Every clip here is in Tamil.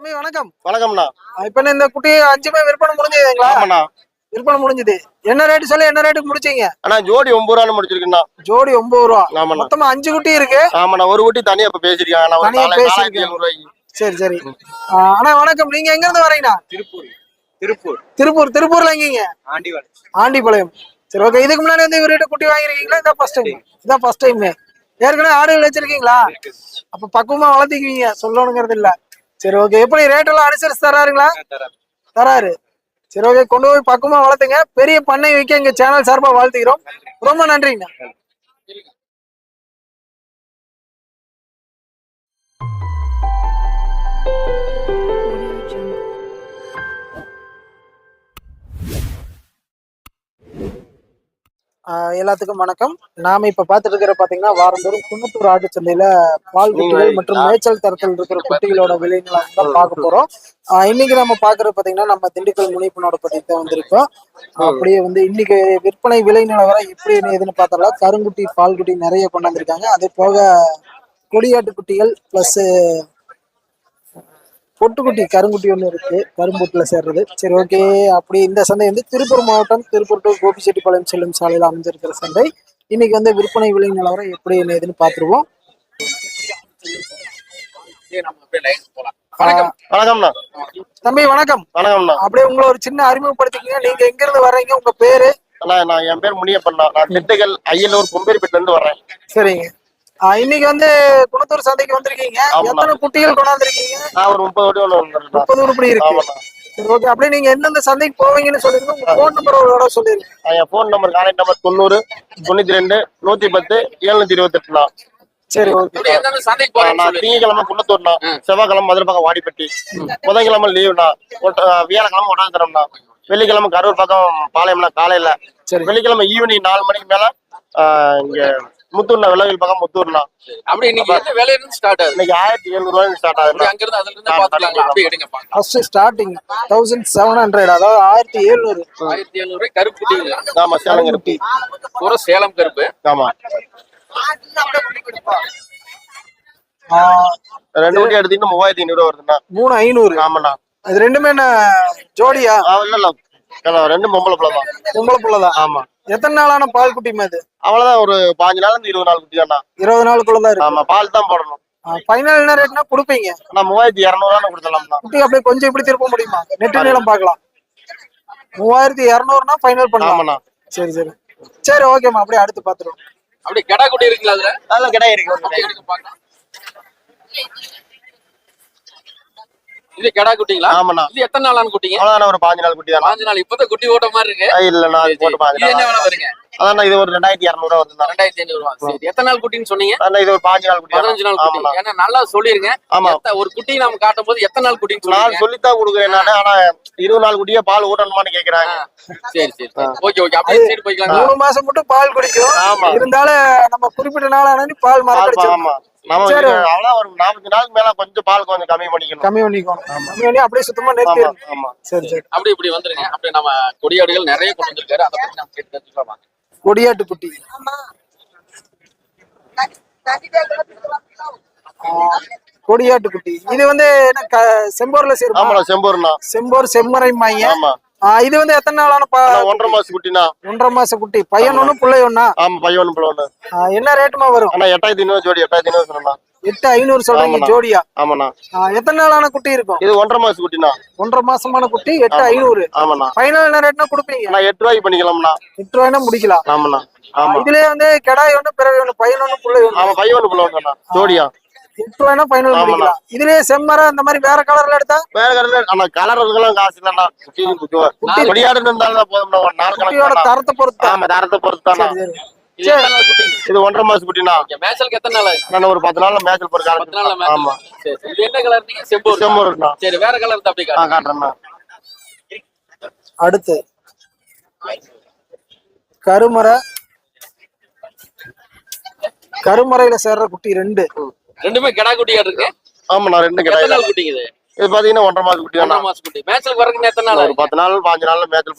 தம்பி வணக்கம். வணக்கம்ண்ணா. இப்ப என்ன இந்த குட்டி அஞ்சுமே விற்பனை முடிஞ்சதுங்களா? ஆமாண்ணா. விற்பனை முடிஞ்சது. என்ன ரேட் சொல்லி என்ன ரேட்டுக்கு முடிச்சீங்க? அண்ணா ஜோடி ஒன்பது ரூபான்னு முடிச்சிருக்குண்ணா. ஜோடி ஒன்பது ரூபா. ஆமாண்ணா. மொத்தமா அஞ்சு குட்டி இருக்கு. ஆமாண்ணா ஒரு குட்டி தனியா இப்ப பேசிருக்காங்க. தனியா ரூபாய்க்கு சரி சரி. ஆ, அண்ணா வணக்கம். நீங்க எங்க இருந்து வரீங்கண்ணா திருப்பூர். திருப்பூர். திருப்பூர். திருப்பூர்ல எங்கீங்க? ஆண்டிவாள் ஆண்டிபாளையம் சரி ஓகே இதுக்கு முன்னாடி வந்து இவர்கிட்ட குட்டி வாங்கிருக்கீங்களா இதான் ஃபர்ஸ்ட் டைம் இதான் ஃபர்ஸ்ட் டைம் ஏற்கனவே ஆடுகள் வச்சிருக்கீங்களா? அப்ப பக்குவமா வளர்த்திக்குவீங்க. சொல்லணுங்கிறது இல்ல. சரி ஓகே எப்படி ரேட் எல்லாம் அனுசரிச்சு தராருங்களா? தராரு. சரி ஓகே கொண்டு போய் பக்குவமா வளர்த்துங்க. பெரிய பண்ணை வைக்க எங்க சேனல் சார்பா வாழ்த்துக்கிறோம் ரொம்ப நன்றிங்க. ஆஹ் எல்லாத்துக்கும் வணக்கம். நாம இப்ப பாத்துட்டு இருக்கிற பாத்தீங்கன்னா வாரந்தோறும் குன்னத்தூர் ஆட்டு சந்தையில பால் குட்டிகள் மற்றும் மேய்ச்சல் தரத்தில் இருக்கிற குட்டிகளோட விலைகளை தான் பார்க்க போறோம். இன்னைக்கு நம்ம பாக்குறது பாத்தீங்கன்னா நம்ம திண்டுக்கல் முனிப்பனோட பத்தி தான் வந்திருக்கோம். அப்படியே வந்து இன்னைக்கு விற்பனை விலை நிலவரம் எப்படி எதுன்னு பார்த்தோம்னா கருங்குட்டி பால் குட்டி நிறைய கொண்டு வந்திருக்காங்க. அதே போக கொடியாட்டு குட்டிகள் பிளஸ் பொட்டுக்குட்டி கருங்குட்டி ஒன்று இருக்கு. கரும்புட்டில் சேர்றது. சரி ஓகே அப்படி இந்த சந்தை வந்து திருப்பூர் மாவட்டம் திருப்பூர் டு கோபிச்செட்டிப்பாளையம் செல்லும் சாலையில் அமைஞ்சிருக்கிற சந்தை. இன்னைக்கு வந்து விற்பனை விலை நிலவரம் எப்படி என்ன ஏதுன்னு பார்த்துருவோம். வணக்கம். வணக்கம்ண்ணா. தம்பி வணக்கம். வணக்கம்ண்ணா. அப்படியே உங்களை ஒரு சின்ன அறிமுகப்படுத்திக்கங்க. நீங்க எங்க இருந்து வர்றீங்க? உங்க பேரு? நான் என் பேர் முனியப்பண்ணா. நான் திண்டுக்கல் ஐயலூர் கொம்பேரிப்பேட்டில இருந்து வர்றேன். சரிங்க. இன்னைக்கு வந்து குணத்தூர் சந்தைக்கு வந்திருக்கீங்க. எத்தனை குட்டிகள் கொண்டாந்துருக்கீங்க? நான் ஒரு முப்பது வந்துருக்கேன். முப்பது உருப்படி இருக்கு. சரி ஓகே அப்படியே நீங்க எந்தெந்த சந்தைக்கு போவீங்கன்னு சொல்லிருங்க உங்க ஃபோன் நம்பர் ஒரு தடவை சொல்லிருங்க என் ஃபோன் நம்பர் கான்டாக்ட் நம்பர் தொண்ணூறு தொண்ணூத்தி ரெண்டு நூத்தி பத்து எழுநூத்தி இருபத்தெட்டுண்ணா. சரி ஓகே. திங்கக்கிழமை குன்னத்தூர்ண்ணா செவ்வாய்க்கிழமை மதுரை பக்கம் வாடிப்பட்டி புதன்கிழமை லீவுண்ணா வியாழக்கிழமை உடனே வெள்ளிக்கிழமை கரூர் பக்கம் பாளையம்ண்ணா காலையில. சரி. வெள்ளிக்கிழமை ஈவினிங் நாலு மணிக்கு மேல இங்க முத்தூர்ண்ணா விலகல் பக்கம் முத்தூர்ண்ணா அப்படி இன்னைக்கு என்ன இருந்து ஸ்டார்ட் ஆகுது? இன்னைக்கு ஆயிரத்தி எழுநூறு ரூபாய் ஸ்டார்ட் அப்படி ஆகுது அங்க இருந்து அதுல இருந்து பாத்துக்கலாம் அப்படி எடுங்க first starting thousand seven hundred அதாவது ஆயிரத்தி எழுநூறு. ஆயிரத்தி எழுநூறு கருப்பு குட்டிங்க ஆமா சேலங்க இருக்கு பூரா சேலம் கருப்பு. ஆமா. ரெண்டு வண்டி எடுத்தீங்கன்னா மூவாயிரத்தி ஐநூறு ரூபா வருதுண்ணா. மூணு ஐநூறு. ஆமாண்ணா. இது ரெண்டுமே என்ன ஜோடியா? ஆ, இல்ல இல்ல. ரெண்டும் பொம்பளை பிள்ளை தான் பொம்பளை புள்ளதான். ஆமா. எத்தனை நாளான பால் குட்டி அது அவ்வளவுதான் ஒரு பாஞ்சு நாள் இருந்து இருபது நாள் குட்டி தான்ண்ணா இருபது நாளுக்குள்ளதான் இருக்கு. ஆமா பால் தான் போடணும். ஃபைனல் என்ன ரேட்னா கொடுப்பீங்க? ஆனா மூவாயிரத்தி இரநூறுவா கொடுத்துடலாம்ண்ணா குட்டி அப்படியே கொஞ்சம் இப்படி திருப்ப முடியுமா? நெட்டு நீளம் பார்க்கலாம். மூவாயிரத்தி இரநூறுனா ஃபைனல் பண்ணலாம். ஆமாண்ணா. சரி சரி. சரி ஓகேம்மா அப்படியே அடுத்து பார்த்துருவோம். அப்படி கெடா குட்டி இருக்குங்களா அதுல? அதெல்லாம் கிடையாது இருக்கு. அப்படியே இது கெடா குட்டிங்களா? ஆமாண்ணா. இது எத்தனை நாளான குட்டிங்க? அவ்வளவுதாண்ணா ஒரு பாஞ்சு நாள் குட்டி தானா பாஞ்சு நாள். இப்பதான் குட்டி ஓட்ட மாதிரி இருக்கு. இல்லண்ணா அது போட்டு பாஞ்சு இது என்ன நாள் வேலை வருங்க? அதான் இது ஒரு ரெண்டாயிரத்தி இரநூறுவா வருதுண்ணா ரெண்டாயிரத்தி ஐநூறு ரூபா. சரி எத்தனை நாள் குட்டின்னு சொன்னீங்க? அதான் இது ஒரு பாஞ்சு நாள் குட்டி. பதினஞ்சு நாள் குட்டி. ஏன்னா நல்லா சொல்லிருங்க. ஆமா. ஒரு குட்டி நாம காட்டும் போது எத்தனை நாள் குட்டின்னு சொல்லுங்க சொல்லித்தான் கொடுக்குறேன் நானு. ஆனா இருபது நாள் குட்டியே பால் ஊட்டணுமான்னு கேக்குறாங்க. சரி சரி ஓகே ஓகே. அப்படியே சரி போய்க்கலாம் மூணு மாசம் மட்டும் பால் குடிக்கும். ஆமா. இருந்தாலும் நம்ம குறிப்பிட்ட நாள் ஆனது பால் மறக்கடிச்சு ஆமா. நம்ம சரி. இது அவ்வளவு ஒரு நாற்பது நாளுக்கு மேல கொஞ்சம் பால் கொஞ்சம் கம்மி பண்ணிக்கணும். கம்மி பண்ணிக்கணும். கம்மி பண்ணி அப்படியே சுத்தமா ஆமா ஆமா. சரி சரி. அப்படி இப்படி வந்துருங்க. அப்படி நம்ம கொடியாடுகள் நிறைய கொண்டு வந்திருக்காரு. அதை பத்தி நம்ம கேட்டு தெரிஞ்சுக்கலாம் வாங்க. கொடியாட்டு குட்டி. கொடியாட்டு குட்டி. இது வந்து செம்போர்ல சேருமா ஆமாண்ணா செம்பூர்ண்ணா. செம்போர் செம்மறை மைய. ஆமா. இது வந்து எத்தனை நாளான ஒன்றரை மாசம் குட்டினா ஒன்றரை மாச குட்டி. பையன் ஒண்ணு பிள்ளை ஒண்ணா? ஆமா பையன் ஒண்ணு பிள்ளை ஒண்ணு. ஆ, என்ன ரேட்டுமா வரும்? அண்ணா எட்டாயிரத்தி ஐநூறு ஜோடி எட்டாயிரத்தி ஐநூறு சொன்னா எட்டு ஐநூறு சொல்றீங்க. ஜோடியா? ஆமாண்ணா. எத்தனை நாளான குட்டி இருக்கும்? இது ஒன்றரை மாசம் குட்டினா ஒன்றரை மாசமான குட்டி எட்டு ஐநூறு. ஆமாண்ணா. ஃபைனல் என்ன ரேட்னா கொடுப்பீங்க? அண்ணா எட்டு ரூபாய்க்கு பண்ணிக்கலாம்ண்ணா. எட்டு ரூபாய்னா முடிக்கலாம் ஆமாண்ணா. ஆமா. இதுலயே வந்து கிடாய் ஒண்ணு பிறகு ஒண்ணு பையன் ஒண்ணு பிள்ளை ஆமா பையன் ஒண்ணு பிள்ளை ஜோடியா. எட்டு ரூபாய்னா ஃபைனல் ஆமாண்ணா. முடிக்கலாம். இதுலயே அந்த மாதிரி வேற கலர்ல எடுத்தா? வேற கலர்ல ஆனா கலர் இருக்கலாம் காசு இல்லைண்ணா. குட்டி குட்டி கொடியாடு இருந்தாலும் நாலு தரத்தை பொறுத்து தான். ஆமா தரத்தை சரி சரி. இது ஒன்றரை மாசம் குட்டினா ஓகே, மேய்ச்சலுக்கு எத்தனை நாள் நான் ஒரு பத்து நாள்ல மேட்ச் போற பத்து நாள்ல காலம் ஆமா. மேய்ச்சல் சரி சரி. இது என்ன கலர் நீங்க செம்பூர் செம்பூர்ண்ணா சரி வேற கலர் அப்படி அடுத்து. கருமறை. கருமறையில சேர்ற குட்டி ரெண்டு. ரெண்டுமே கெடா குட்டியா இருக்கு. ஆமாண்ணா ரெண்டு எத்தனை கிடையாது நாள் குட்டிங்க இது பாத்தீங்கன்னா ஒன்றரை மாசம் குட்டி ஒன்றரை மாசம் குட்டி. மேட்ச்க்கு வரக்கு எத்தனை நாள் ஒரு? பத்து நாள் பாஞ்சு நாள் மேட்ச்ல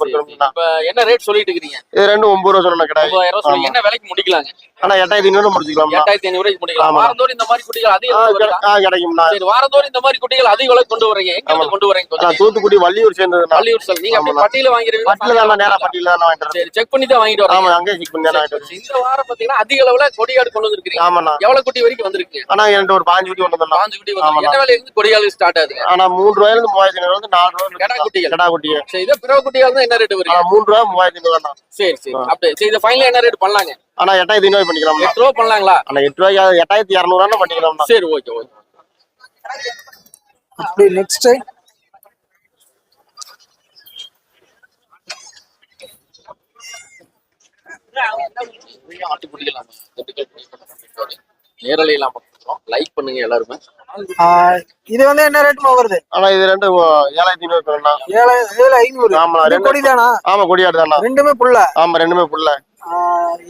இப்ப என்ன ரேட் சொல்லிட்டு இருக்கீங்க? இது ரெண்டு ஒன்பது ரூபா சொல்லணும் கிடையாது ஒன்பதாயிரம் என்ன விலைக்கு முடிக்கலாங்க? ஆனா எட்டாயிரத்தி ஐநூறு முடிச்சுக்கலாம் எட்டாயிரத்தி ஐநூறு முடிக்கலாம். வாரந்தோறும் இந்த மாதிரி குட்டிகள் அதிக ஆ, அளவு வருதா? கிடை- ஆ, கிடைக்கும்ண்ணா சரி வாரந்தோறும் இந்த மாதிரி குட்டிகள் அதிக விலை கொண்டு வரீங்க. எங்க கொண்டு வரீங்க தூத்துக்குடி வள்ளியூர் சேர்ந்ததுண்ணா. பள்ளியூர் சார் நீங்க. பட்டியல வாங்கிருவீங்க பட்டில தான் நேரா பட்டில தான் வாங்கிட்டு வரேன். சரி செக் பண்ணி தான் வாங்கிட்டு வரீங்க. ஆமா அங்கேயே செக் பண்ணி தான் வாங்கிட்டு வரேன். இந்த வாரம் பாத்தீங்கன்னா அதிக அளவுல கொடியாடு கொண்டு வந்திருக்கீங்க. ஆமாண்ணா. எவ்வளவு குட்டி வரைக்கும் வந்திருக்கு? ஆனா என்கிட்ட ஒரு பாஞ்சு குட்டி ஒன்று பாஞ்சு குட்டி. என்ன விலையில இருந்து கொடியாடு ஸ்டார்ட் ஆகுது? ஆனா மூணு ரூபாயில இருந்து மூவாயிரத்தி ஐநூறு வந்து நாலு ரூபாய் கடா குட்டிகள். கடா குட்டி சரி இதே பிறகு குட்டியா இருந்தா என்ன ரேட் ஆனா மூணு ரூபாய் மூவாயிரத்தி ஐநூறு சரி சரி. அப்படியே சரி இதை ஃபைனல் என்ன ரேட் பண்ணலாங்க? ஆனா எட்டாயிரத்தி ஐநூறு பண்ணிக்கலாம்ண்ணா எட்டு ரூபா பண்ணலாங்களா? ஆனா எட்டு ரூபாய்க்கு எட்டாயிரத்தி இரநூறுவா பண்ணிக்கலாம்ண்ணா சரி ஓகே ஓகே. அப்படி நெக்ஸ்ட் நேரலை இல்லாம. லைக் பண்ணுங்க எல்லாருமே. இது வந்து என்ன ரேட்மா வருது? ஆனா இது ரெண்டு ஏழாயிரத்தி ஐநூறு ஏழு ஏழு ஐநூறு. ஆமா ரெண்டு கொடி தானா ஆமா கொடியாடு தானா ரெண்டுமே புள்ள ஆமா ரெண்டுமே புள்ள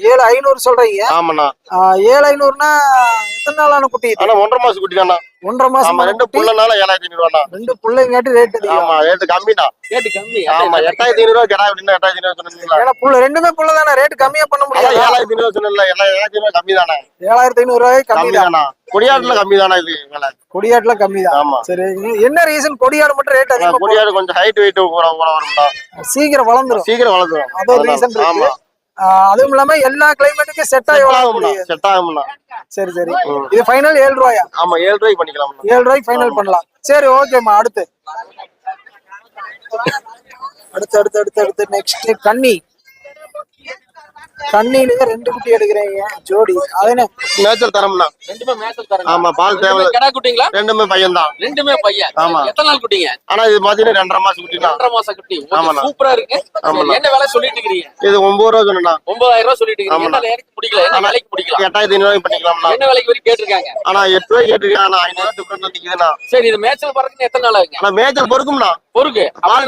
ஏழு ஐநூறு சொல்றீங்க. ஆமாண்ணா. ஏழு ஐநூறுனா எத்தனை நாளான குட்டி? ஆனா ஒன்றரை மாசம் குட்டி தானா ஒன்றரை மாசம் ரெண்டு புள்ளனால ஏழாயிரத்தி ஐநூறுவாண்ணா. ரெண்டு பிள்ளைங்காட்டி ரேட் ஆமா ரேட்டு கம்மிண்ணா. ரேட்டு கம்மி. ஆமா எட்டாயிரத்தி ஐநூறுவா கடா அப்படின்னா எட்டாயிரத்தி ஐநூறு சொன்னீங்களா? ஏன்னா புள்ள ரெண்டுமே புள்ள தானே ரேட் கம்மியா பண்ண முடியாது? ஏழாயிரத்தி ஐநூறு சொன்னல ஏழாயிரத்தி ஐநூறு கம்மி தானே ஏழாயிரத்தி ஐநூறு ரூபாய் கம்மி கம்மி தான் தானா கொடியாட்டுல கம்மி தானா இது கொடியாட்டுல கம்மி தான் ஆமா. சரி என்ன ரீசன் கொடியாடு மட்டும் ரேட் அதிகமா? கொடியாடு கொஞ்சம் ஹைட் வெயிட் சீக்கிரம் வளர்ந்துரும். சீக்கிரம் வளர்ந்துரும். அது ஒரு ரீசன் ஆமா. அதுவும் இல்லாம எல்லா கிளைமேட்டுக்கும் செட் ஆகி செட் ஆகும்ண்ணா சரி சரி இது ஃபைனல் ஏழு ரூபாயா ஆமா ஏழு ரூபாய்க்கு பண்ணிக்கலாம்ண்ணா ஏழு ரூபாய்க்கு ஃபைனல் பண்ணலாம் சரி ஓகேம்மா அடுத்து அடுத்து அடுத்து அடுத்து அடுத்து நெக்ஸ்ட் கன்னி கண்ணிலேயே ரெண்டு குட்டி எடுக்கிறீங்க ஜோடி. நேச்சர் தரம்ண்ணா ரெண்டுமே மேட்ச் தரேன் ஆமா பால் தேவை கடா குட்டிங்களா? ரெண்டுமே பையன் தான் ரெண்டுமே பையன். ஆமா. எத்தனை நாள் குட்டிங்க? ஆனா இது பாத்தீங்கன்னா ரெண்டரை மாசம் குட்டினா ஒன்றரை மாசம் குட்டி. ஆமாண்ணா. சூப்பரா இருக்கு. சரி, என்ன விலை சொல்லிட்டு இருக்கிறீங்க? இது ஒன்பது ரூபா சொன்னா ஒன்பதாயிரம் ரூபாய் சொல்லிட்டு இருக்கீங்க. என்ன விலைக்கு பிடிக்கல என்ன விலைக்கு பிடிக்கலாம் எட்டாயிரத்தி ஐநூறு ரூபாய்க்கு பண்ணிக்கலாம்ண்ணா. என்ன விலைக்கு வரைக்கும் கேட்டிருக்காங்க? ஆனா எட்டு ரூபாய் கேட்டிருக்கேன் ஆனா ஐநூறு ரூபாய் டிஃபரன்ஸ் நிக்குதுண்ணா சரி இது மேட்ச்ல பறக்குன்னு எத்தனை நாள் ஆகுங்க? ஆனா மேய்ச்சல் பொறுக்கும்ண்ணா. பொறுக்கு. பால்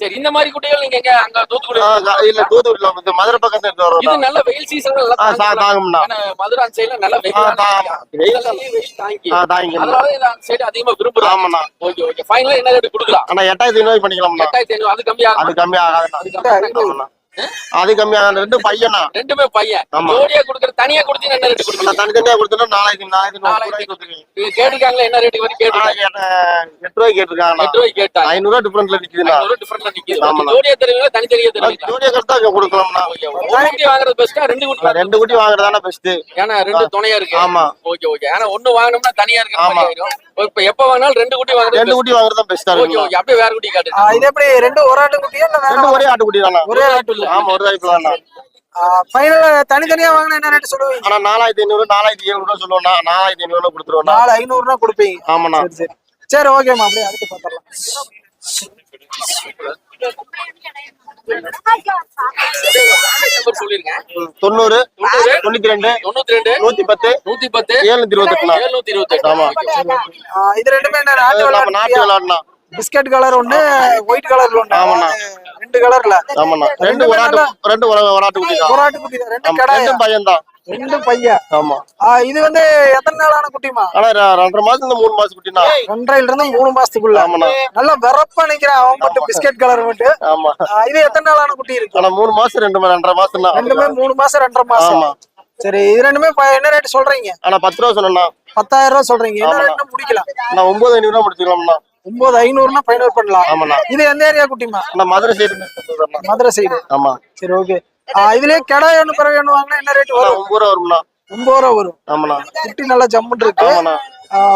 சரி இந்த மாதிரி குட்டிகள் நீங்க எங்க அங்க தூத்துக்குடி இல்ல தூத்துக்குடியில வந்து மதுரை பக்கத்துல இருந்து இது வரும் நல்ல வெயில் சீசன் நல்லா. ஏன்னா மதுரை அந்த சைடுல நல்ல வெயில் வெயில் தாங்கி. அதனால சைடு அதிகமா விரும்புறாங்க ஆமாண்ணா. Okay okay. ஃபைனலா என்ன ரேட் கொடுக்கலாம்? ஆனா எட்டாயிரத்தி ஐநூறு பண்ணிக்கலாம்ண்ணா. எட்டாயிரத்தி ஐநூறு அது கம்மியா அது கம்மி ஆகாதுண்ணா அது கம்மியா ஆமாண்ணா. அது கம்மி ஆகாது ரெண்டு பையனா? ரெண்டுமே பையன். ஜோடியா கொடுக்குற தனியா கொடுத்தீங்கன்னா என்ன ரேட் கொடுப்பீங்க நான் தனித்தனியா கொடுத்தோம்னா நாலாயிரத்தி நாலாயிரத்தி ரூபாய்க்கு கேட்டிருக்காங்களா என்ன ரேட் ஆனா கேட்டிருக்காங்க? கேட்ட- எட்டு ரூபாய்க்கு கேட்டிருக்காங்கண்ணா எட்டு ரூபாய்க்கு கேட்டாங்க. ஐநூறு ரூபாய் டிஃபரன்ஸ்ல நிக்குதுண்ணா. ஐநூறு டிஃபரெண்ட்ல நிக்குது. ஜோடியா தருவீங்களா தனித்தனியா தருவீங்களா? ஜோடியா கருத்தா கொடுக்கலாம்ண்ணா. ஓகே ஒரு குட்டி வாங்குறது பெஸ்ட்டா ரெண்டு குட்டி ரெண்டு குட்டி வாங்குறதானே பெஸ்ட் ஏன்னா ரெண்டு துணையா இருக்கு. ஆமா. Okay okay. ஏன்னா ஒண்ணு வாங்கினோம்னா தனியா இருக்கு ஆமா. இப்ப எப்ப வாங்கினாலும் ரெண்டு குட்டி வாங்குறது ரெண்டு குட்டி வாங்குறது தான் பெஸ்டா இருக்கும். ஓகே. அப்படியே வேற குட்டி காட்டு. இது எப்படி ரெண்டு ஒரு ஆட்டு குட்டியா இல்ல வேற ரெண்டு ஒரே ஆட்டுக்குட்டி தானா? ஒரே ஆட்டு இல்ல. ஆமா ஒரு தாய்ப்பு தானா. ஃபைனல் தனித்தனியா வாங்கினா என்ன ரேட் சொல்லுவீங்க? ஆனா நாலாயிரத்தி ஐநூறு நாலாயிரத்தி எழுநூறு ரூபா சொல்லுவோம்னா நாலாயிரத்தி ஐநூறு ரூபா கொடுத்துருவோம்னா நாலு ஐநூறுனா கொடுப்பீங்க. ஆமாண்ணா. சரி சரி. சரி ஓகேம்மா. அப்படியே அடுத்து சொல்லிருங்க தொண்ணூறு தொண்ணூத்தி ரெண்டு தொண்ணூத்தி ரெண்டு நூத்தி பத்து நூத்தி பத்து ஏழுநூத்தி இருபத்தி எட்டு ஆமா. ஆஹ் இது ரெண்டுமே நாட்டு விளாட்னா பிஸ்கட் கலர் ஒண்ணு ஒயிட் கலர்ல ஒண்ணு ஆமாண்ணா. ரெண்டு கலர்ல. ஆமாண்ணா. ரெண்டு ஒரு ஆட்டு ரெண்டு ஒரு ஆட்டுக்குட்டி தான். ஒரு ஆட்டு குட்டி ரெண்டு ஆமா, பையன் தான் ரெண்டும் பையன். ஆமா. இது வந்து எத்தனை நாளான குட்டிமா ஆனா ரெண்டரை மாசத்துல மூணு மாசம் குட்டினா ரெண்டரைல இருந்து மூணு மாசத்துக்குள்ள. ஆமாண்ணா. நல்லா வெறப்பா நிக்கிறான் அவன் மட்டும் பிஸ்கட் கலர் மட்டும். ஆமா. இது எத்தனை நாளான குட்டி இருக்கு? ஆனா மூணு மாசம் ரெண்டு ரெண்டரை மாசம் தான் ரெண்டுமே மூணு மாசம் ரெண்டரை மாசம். ஆமா. சரி இது ரெண்டுமே என்ன ரேட் சொல்றீங்க? ஆனா பத்து ரூபா சொன்னா பத்தாயிரம் ரூபாய் சொல்றீங்க. என்ன. ரேட்னா முடிக்கலாம். நான் ஒன்பது ஐநூறு ரூபா முடிச்சுக்கலாம்ண்ணா. ஒன்பது ஐநூறுனா ஃபைனல் பண்ணலாம் ஆமாண்ணா. இது எந்த ஏரியா குட்டிமா ஆனா மதுரை சைடு மதுரை சைடு ஆமா. சரி ஓகே இதுலயே கடை ஒண்ணு பிறகு வாங்கினா என்ன ரேட் வரும்? ஒன்பது ரூபா வரும்ண்ணா ஒன்பது ரூபா வரும். ஆமாண்ணா. குட்டி நல்லா ஜம்முன்னு இருக்கு.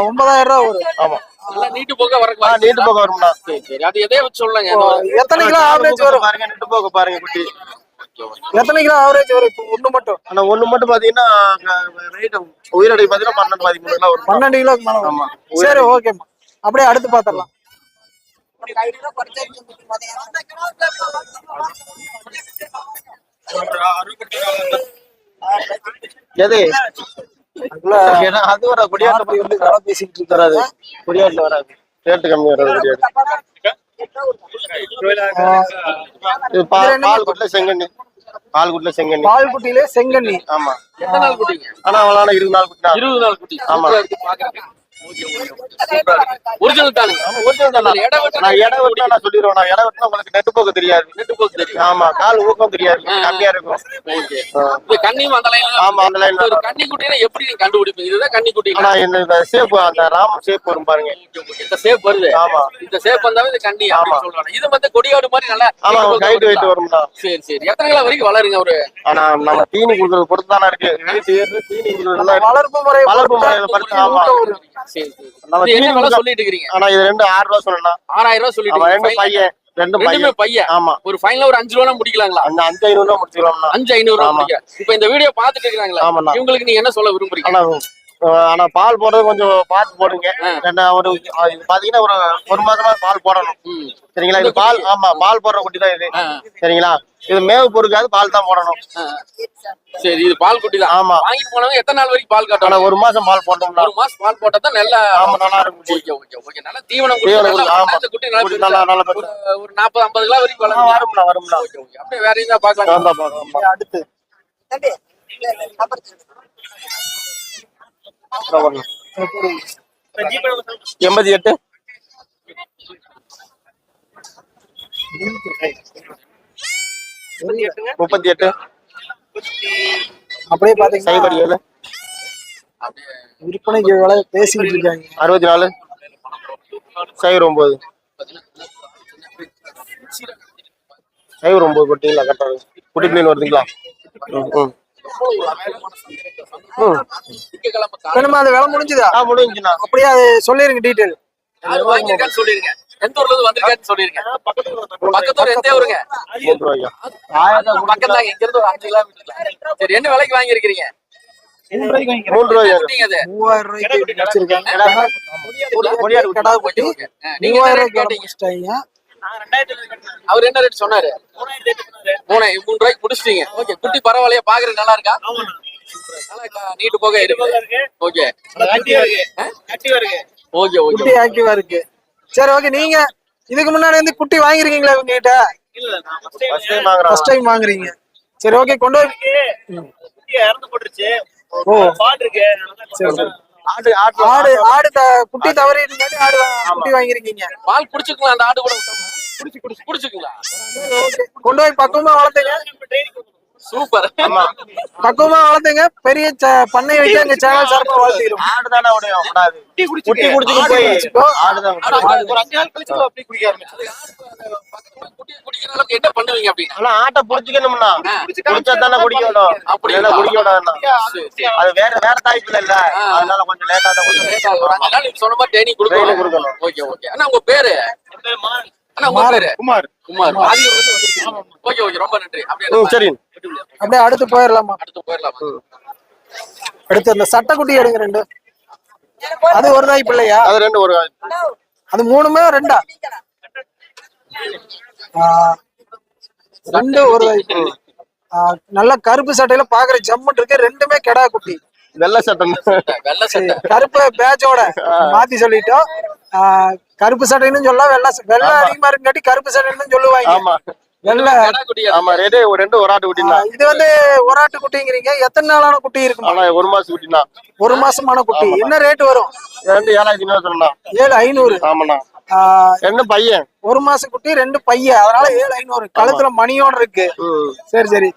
ஒன்பதாயிரம் ரூபா வரும். ஆமா. நல்லா நீட்டு போக வாய்ப்பு நீட்டு போக வரும்ண்ணா. சரி சரி. அது எதே வச்சு சொல்லுங்க எத்தனை கிலோ ஆவரேஜ் வரும்? பாருங்க நீட்டு போக பாருங்க குட்டி. எத்தனை கிலோ ஆவரேஜ் வரும்? இப்போ ஒண்ணு மட்டும். ஆனா ஒண்ணு மட்டும் பாத்தீங்கன்னா ரேட் உயிரடை பாத்தீங்கன்னா பன்னெண்டு பதிமூணு கிலோ வரும். பன்னெண்டு கிலோக்கு மேல வரும். ஆமா சரி ஓகேம்மா அப்படியே அடுத்து பாத்திரலாம் எது? அதுக்குள்ள ஏன்னா அது வர குடியாட்டு அப்படி வந்து வேலை பேசிட்டு வராது. இருக்காரு குடியாட்டுல வராது. ரேட்டு கம்மி வராது குடியாட்டு. பால் குட்டில செங்கண்ணி பால் குட்டில செங்கண்ணி. பால் குட்டியிலே செங்கண்ணி. ஆமா. எத்தனை நாள் குட்டிங்க? ஆனா அவளான இருபது நாள் குட்டினா இருபது நாள் குட்டி. ஆமா. ஒரிஜினல் தானுங்க தான். நான் இடம் வெட்டினா நான் சொல்லிடுவேன். நான் இடம் வெட்டினா உங்களுக்கு நெட்டு போக தெரியாது. நெட்டு போக்கு தெரியும். ஆமா கால் ஊக்கம் தெரியாது. ஆ. கம்மியா இருக்கும். ஓகே இந்த கன்னியும் அந்த லைன்ல ஆமா அந்த லைன்ல ஒரு கன்னி குட்டினா எப்படி நீங்க கண்டுபிடிப்பீங்க? இதுதான் கன்னி குட்டி ஆனா இந்த சேப் அந்த ராம சேப் வரும் பாருங்க. இந்த சேப் வருது. ஆமா. இந்த சேப் வந்தாவே இது கண்ணி ஆமா. சொல்றாங்க. இது வந்து கொடியாடு மாதிரி நல்லா ஆமா வருதா? வெயிட் வரும்னா சரி சரி. எத்தனை கிலோ வரைக்கும் வளருங்க ஒரு ஆனா நம்ம தீனி கொடுக்கறது பொறுத்து தானே இருக்கு. தீனி. வளர்ப்பு முறை வளர்ப்பு ஆமா. சொல்லிட்டு இருக்கீங்க ஆனா இது ரெண்டு ஆறு ரூபா சொல்லணும் ஆறாயிரம் ரூபாய் சொல்லிட்டு ஆமா ரெண்டு. பையன் ரெண்டு ரெண்டுமே பையன். ஆமா. ஒரு ஃபைனலா ஒரு அஞ்சு ரூபா முடிக்கலாங்களா? அந்த அஞ்சு ஐநூறு ரூபா அஞ்சு ஐநூறு ரூபா ஆமா. இப்ப இந்த வீடியோ பாத்துட்டு இருக்காங்களா ஆமாண்ணா. இவங்களுக்கு நீங்க என்ன சொல்ல விரும்புறீங்க? ஆனா பால் போடுறது கொஞ்சம் பார்த்து போடுங்க. ஒரு இது பாத்தீங்கன்னா ஒரு ஒரு மாசமா பால் போடணும். சரிங்களா? இது பால் ஆமா பால் போடுற குட்டி தான் இது. சரிங்களா? இது மேவு பொறுக்காது பால் தான் போடணும். சரி இது பால் குட்டி தான் ஆமா. வாங்கிட்டு போனவங்க எத்தனை நாள் வரைக்கும் பால் காட்டணும்? ஒரு மாசம் பால் போட்டோம்னா. ஒரு மாசம் பால் போட்டா தான் நல்லா ஆமா நல்லா இருக்கும் குட்டி. Okay okay okay. நல்லா தீவனம் கொடுத்து, ஆமா. குட்டி நல்லா குட்டி நல்லா நல்லா ஒரு ஒரு நாற்பது ஐம்பது கிலோ வரைக்கும் வளரும் வரும்ல வரும்ல ஓகே ஓகே. அப்படியே வேற எதாவது பார்க்கலாம்? ஆமா. அடுத்து. எண்பத்தி எட்டு? முப்பத்தி எட்டு. அப்படியே பாத்தீங்கன்னா சைபர் ஏழு விற்பனைக்கு விலை பேசிக்கிட்டு இருக்காங்க. அறுபத்தி நாலு. சைபர் ஒன்பது சைபர் ஒன்பது போட்டீங்களா கரெக்டாக குட்டி பிள்ளைங்க வருதுங்களா? ம், ம். ம். திங்கட்கிழமை காலை வேணுமா அது விலை முடிஞ்சுதா? ஆ முடிஞ்சுண்ணா. அப்படியே அது சொல்லிருங்க டீட்டெயில் சொல்லிருங்க. எந்த ஊர்ல இருந்து வந்திருக்கான்னு சொல்லிருங்க பக்கத்தூர் எந்த ஊருங்க? பக்கம் தாங்க இங்க இருந்து ஒரு அஞ்சு கிலோமீட்டர் சரி என்ன விலைக்கு முடிச்சிட்டாங்க அவர் என்ன ரேட் சொன்னாரு? மூணு மூணு ரூபாய்க்கு முடிச்சிட்டீங்க ஓகே குட்டி பரவாயில்லையா பாக்குறது நல்லா இருக்கா? நீட்டு போக இருக்கு. ஓகே. Okay okay. குட்டி ஆக்டிவா இருக்கு. சரி ஓகே நீங்க இதுக்கு முன்னாடி வந்து குட்டி வாங்கிருக்கீங்களா இவங்க கிட்ட First time வாங்குறான். ஃபர்ஸ்ட் டைம் வாங்குறீங்க. சரி ஓகே கொண்டு வந்து ஓ. ஆடு ஆடு ஆடு. த- குட்டி தவறி ஆடு குட்டி வாங்கிருக்கீங்க. பால் குடிச்சுக்கலாம் அந்த ஆடு கூட. குடிச்சு குடிச்சு குடிச்சுக்கலாம் கொண்டு போய் பக்குவமா வளர்த்துங்க. சூப்பர். ஆமா. பக்குவமா வளர்த்துங்க பெரிய ச- பண்ணை வச்சு எங்க சேனல் சார்பா வளர்த்துக்கிறோம் ஆடு தானே உடையும் கூடாது குட்டி குடிச்சுட்டு போய். ஆடுதான் குட்டி குடிக்கிற அளவுக்கு என்ன பண்ணுவீங்க அப்படின்னு ஆனா ஆட்டை புடிச்சுக்கணும்னா. குடிச்சா தானே குடிக்கணும் அப்படி குடிக்க சரி, சரி. அது வேற வேற தாய்ப்புல இல்ல. அதனால கொஞ்சம் லேட்டா தான் கொஞ்சம். ஒரு அஞ்சு நாள் சொன்ன மாதிரி Training கொடுக்கணும். கொடுக்கணும். ஓகே ஓகே அண்ணா உங்க பேரு? அண்ணா உங்க பேரு? குமார். குமார். வந்திருக்கீங்க. ஓகே ஓகே ரொம்ப நன்றி அப்படியே ம் நம்ம சரி. அப்படியே அடுத்து போயிடலாமா அடுத்து போயிடலாமா அடுத்து அந்த சட்டை குட்டி எடுங்க ரெண்டு. அது ஒரு நாய் பிள்ளையா? அது ரெண்டு ஒரு அது மூணுமே ரெண்டா? ரெண்டு ஒரு நல்ல கருப்பு சட்டையில பாக்குற ஜம்முன் இருக்கு. ரெண்டுமே கெடா குட்டி. வெள்ளை சட்டம் வெள்ளை சட்டை. கருப்பு பேட்சோட மாத்தி சொல்லிட்டோம். கருப்பு சட்டைன்னு சொல்ல வெள்ளை வெள்ளை அதிகமா இருக்குங்காட்டி கருப்பு சட்டைன்னு சொல்லுவாங்க. ஆமா ரெண்டு ஒரு ரெண்டு ஒரு ஆட்டு குட்டினா இது வந்து ஒரு ஆட்டு குட்டிங்கிறீங்க. எத்தனை நாளான குட்டி இருக்குமா? ஆனா ஒரு மாசம் குட்டினா ஒரு மாசமான குட்டி. என்ன ரேட் வரும்? ரெண்டு ஏழாயிரத்தி ஐநூறு சொல்லலாம் ஏழு ஐநூறு. ஆமாண்ணா. ரெண்டு பையன். ஒரு மாச குட்டி ரெண்டு பையன். அதனால ஏழு ஐநூறு. கழுத்துல மணியோட இருக்கு. சரி சரி.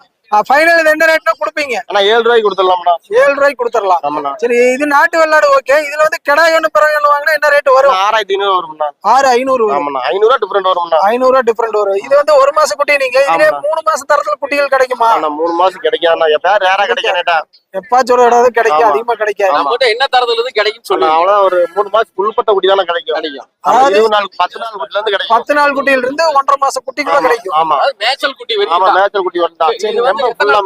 ஃபைனல் எந்த ரேட்னா கொடுப்பீங்க. ஆனா ஏழு ரூபாய்க்கு கொடுத்துடலாம்ண்ணா. ஏழு ரூபாய்க்கு கொடுத்துடலாம். சரி இது நாட்டு வெள்ளாடு ஓகே இதுல வந்து கிடாய் ஒண்ணு பிறகு ஒண்ணு வாங்கினா என்ன ரேட் வரும்? ஆறாயிரத்தி ஐநூறு வரும்ண்ணா. ஆறு ஐநூறு வரும். ஆமாண்ணா. ஐநூறுவா டிஃபரெண்ட் வரும்ண்ணா. ஐநூறு ரூபா டிஃபரெண்ட் வரும். இது வந்து ஒரு மாச குட்டி நீங்க. இதுல. மூணு மாச தரத்துல குட்டிகள் கிடைக்குமா? மூணு மாசம் கிடைக்காதுண்ணா. எப்பயா ரேரா கிடைக்காதேட்டா எப்பாச்சும் ஒரு இடம் கிடைக்கும். அதிகமா கிடைக்காது. நம்ம கிட்ட என்ன தரதுல இருந்து கிடைக்கும்னு சொன்னா சொல்லுங்க. அவ்வளவு ஒரு மூணு மாசம் உள்பட்ட குட்டி தானே கிடைக்கும். கிடைக்கும். இருபது நாள் பத்து நாள் குட்டில இருந்து கிடைக்கும். பத்து நாள் குட்டியில இருந்து ஒன்றரை மாச குட்டிக்குள்ள ஆமா, கிடைக்கும். ஆமா. அதாவது மேய்ச்சல் குட்டி ஆமா மேய்ச்சல் குட்டி வந்தா ஃபுல்லா?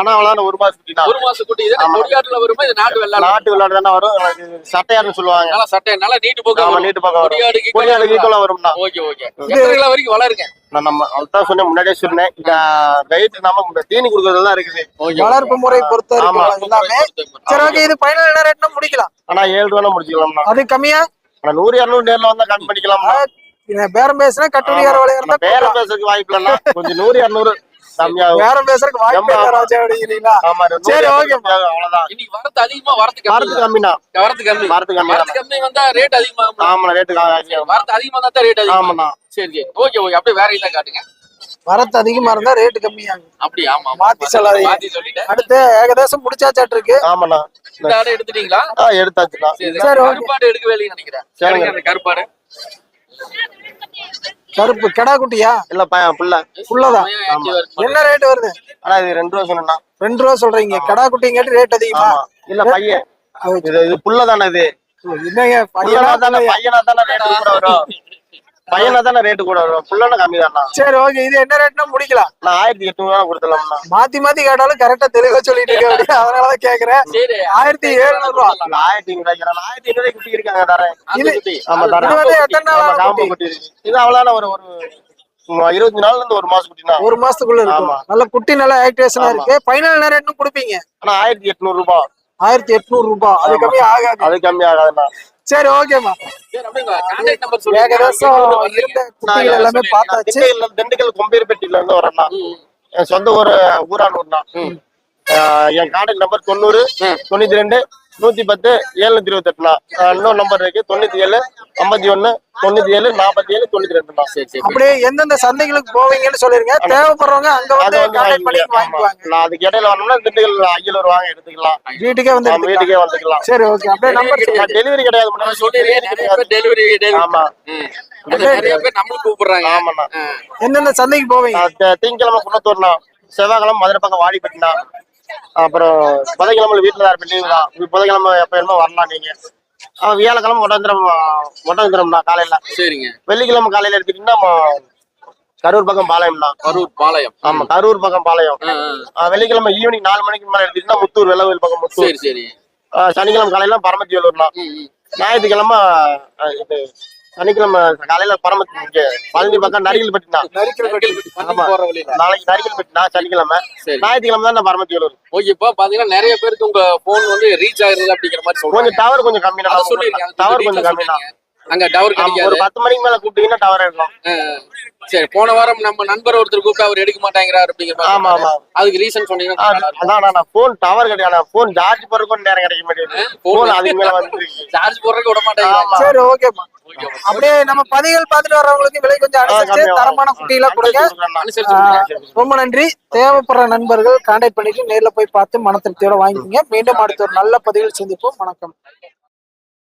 ஆனா அவ்வளவு ஒரு மாசம் குட்டி ஒரு மாசம் குட்டி. இது ஆமா. கொடியாட்டுல வருமா இது நாட்டு வெள்ளாடு. நாட்டு விளையாடு தானே வரும். எனக்கு சட்டையாருன்னு சொல்லுவாங்க. நல்லா சட்டை நல்லா நீட்டு போக ஆமா நீட்டு பக்கம் வரும். கொடியாடுக்கு கொடியாடு ஈக்குவலா வரும்ண்ணா ஓகே ஓகே. எத்தனை வரைக்கும் வளருங்க? நான் நம்ம அதான் சொன்னேன் முன்னாடியே சொன்னேன். இந்த வெயிட் நம்ம தீனி கொடுக்கறதுலாம் இருக்குது. ஓகே வளர்ப்பு முறை பொறுத்த ஆமா. வரைக்கும். எல்லாமே சரி ஓகே இது ஃபைனல் என்ன ரேட்னா முடிக்கலாம். ஆனா ஏழு ரூபா முடிச்சுக்கலாம்ண்ணா அது கம்மியா? ஆனா நூறு இரநூறு நேர்ல வந்தா கம்மி பண்ணிக்கலாம் பேரம் பேசுனா கட்டுப்படியார விலையா இருந்தா பேர பேசுறதுக்கு வாய்ப்பு இல்லைன்னா கொஞ்சம் நூறு இரநூறு. கம்மியா வேற பேசுறதுக்கு வாய்ப்பே ராஜா அப்படிங்கிறீங்களா? ஆமா சரி, okay. அவ்வளவுதான். இன்னைக்கு வரத்து அதிகமா வரத்து வரத்து கம்மி கம்மிண்ணா வரத்து கம்மி. வரத்து கம்மி வரத்து கம்மி வந்தா ரேட் அதிகமாகும். ஆமாண்ணா ரேட்டு வரத்து அதிகமா தான் ரேட் அதிகம். ஆமாண்ணா சரி சரி. ஓகே ஓகே அப்படியே வேற இதை காட்டுங்க. வரத்து அதிகமா இருந்தா ரேட்டு கம்மியாகும். அப்படி ஆமா ஆமா. மாத்தி சொல்லாதீங்க. அடுத்து ஏகദേശம் முடிச்சாச்சாட்டு இருக்கு ஆமாண்ணா இந்த ஆடு எடுத்துட்டீங்களா? ஆ எடுத்தாச்சுண்ணா. சரி. கருப்பாடு எடுக்கவே இல்லைன்னு நினைக்கிறேன். கருப்பாடு. கருப்பு கெடா குட்டியா? இல்ல பையன் புள்ள. புள்ளதான் என்ன ரேட் வருது? ஆனா இது ரெண்டு ரூபா சொன்னா ரெண்டு ரூபா சொல்றீங்க. கெடா குட்டிங்காட்டி ரேட் அதிகமா? இல்ல பையன். இது இது புள்ள தானே இது. என்னங்க பையனா தானே? பையனா தானே ரேட்டு கூட வரும். பையனா தானே ரேட்டு கூட வரும். புள்ளனா கம்மி தானா சரி ஓகே இது என்ன ரேட்னா முடிக்கலாம். நான் ஆயிரத்தி எட்நூறு ரூபா மாத்தி மாத்தி கேட்டாலும் கரெக்டா தெளிவா சொல்லிட்டு இருக்க அதனாலதான் கேக்குறேன். சரி. ஆயிரத்தி எழுநூறு ரூபா. ஆயிரத்தி ஐநூறு ஆயிரத்தி குட்டி. இருக்காங்க தரேன் இது-. ஆமா தரேன் எத்தனை நாள் காம்பு குட்டி? குட்டி. இருக்கு இது அவ்வளவுதான ஒரு ஒரு இருபத்தி நாள்ல இருந்து ஒரு மாசம் குட்டினா. ஒரு மாசத்துக்குள்ள இருக்கும். நல்ல குட்டி நல்ல ஆக்டிவேஷனா. இருக்கு. ஃபைனல் என்ன ரேட்னு கொடுப்பீங்க? ஆனா ஆயிரத்தி எட்நூறு ரூபாய் ஆயிரத்தி எட்நூறு ரூபாய் அது கம்மி ஆகாது. அது கம்மி ஆகாதுண்ணா. சரி ஓகேமா சரி, அப்படியே உங்க contact number சொல்லுங்க. ஏகദേശம் சொல்லுங்க. இருந்த குட்டிகள் எல்லாமே நான் பார்த்தாச்சு. திண்டுக்கல் கொம்பேரிப்பட்டியில இருந்து வரேன்னா என் சொந்த ஊர் ஊரானூர்னா என் கான்டாக்ட் நம்பர் தொண்ணூறு. தொண்ணூத்தி ரெண்டு நூத்தி பத்து எழுநூத்தி இருபத்தி எட்டுனா இன்னொரு நம்பர் இருக்கு. தொண்ணூத்தி ஏழு ஐம்பத்தி ஒண்ணு தொண்ணூத்தி ஏழு நாற்பத்தி ஏழு தொண்ணூத்தி ரெண்டுண்ணா. சரி சரி அப்படியே எந்தெந்த சந்தைகளுக்கு போவீங்கன்னு சொல்லிருங்க. தேவைப்படுறவங்க அங்க அது வந்து கான்டாக்ட் பண்ணி. வாங்கிக்குவாங்க. நான் அதுக்கு இடையில வரணும்னா திண்டுக்கல் அய்யலூர் வாங்க எடுத்துக்கலாம். வீட்டுக்கே வந்து. வீட்டுக்கே வந்துக்கலாம். சரி ஓகே அப்படியே நம்பர் டெலிவரி கிடையாது. delivery. ஆமா. எந்தெந்த சந்தைக்கு போவீங்க? நான் தி- திங்கட்கிழமை குன்னத்தூர்னா செவ்வாய்க்கிழமை மதுரை பக்கம் வாடிப்பட்டினா அப்புறம் புதன்கிழமை வீட்டுல தான். இருப்பீங்களா புதன்கிழமை எப்ப வேணுமோ வரலாம் நீங்க. அவன் வியாழக்கிழமை ஒட்டந்திரம் ஒட்டந்திரம்னா காலையில. சரிங்க. வெள்ளிக்கிழமை காலையில எடுத்துட்டீங்கன்னா ம- கரூர் பக்கம் பாளையம்னா கரூர் பாளையம். ஆமா கரூர் பக்கம் பாளையம். வெள்ளிக்கிழமை ஈவினிங் நாலு மணிக்கு மேல எடுத்துட்டீங்கன்னா முத்தூர் வெள்ளவேல் பக்கம் முத்தூர். சரி சரி. சனிக்கிழமை காலையில பரமத்தி ம். ஞாயிற்றுக்கிழமை இது சனிக்கிழமை காலையில பரமத்தி பழனி பக்கம் நரிகள் பட்டினா நாளைக்கு நரிகள் பட்டினா சனிக்கிழமை. ஞாயிற்றுக்கிழமை தான் நான் பரமத்தி வேலூர் ஓகே இப்போ பாத்தீங்கன்னா நிறைய பேருக்கு உங்க போன் வந்து ரீச் ஆகுறது அப்படிங்கிற மாதிரி சொல்றாங்க. கொஞ்சம் டவர் கொஞ்சம் கம்மி அதை சொல்லிருக்கேன் டவர் கொஞ்சம் கம்மி தான் அங்க டவர் கிடைக்காது. ஒரு பத்து மணிக்கு மேல கூப்பிட்டீங்கன்னா டவர் இருக்கும் சரி போன வாரம் நம்ம நண்பர் ஒருத்தர் கூப்பிட்டு அவர் எடுக்க மாட்டேங்கிறார் அப்படிங்கிற மாதிரி ஆமா ஆமா. அதுக்கு ரீசன் சொன்னீங்கன்னா. அதான் நான் போன் டவர் கிடையாது. போன் சார்ஜ் போறதுக்கும் நேரம் கிடைக்க மாட்டேங்குது. போன் அதுக்கு மேல வந்துருக்கு சார்ஜ் போடுறதுக்கு விட மாட்டேங்கிறாங்க. சரி ஓகே அப்படியே நம்ம பதிவுகள் பார்த்துட்டு வர்றவங்களுக்கு விலை கொஞ்சம் அனுசரிச்சு தரமான குட்டியெல்லாம் கொடுங்க. அனுசரிச்சு ஆ, கொடுங்க. ரொம்ப நன்றி. தேவைப்படுற நண்பர்கள் கான்டாக்ட் பண்ணிட்டு நேர்ல போய் பார்த்து மன திருப்தியோட வாங்கிக்கோங்க. மீண்டும் அடுத்த ஒரு நல்ல பதிவில் சந்திப்போம். வணக்கம்.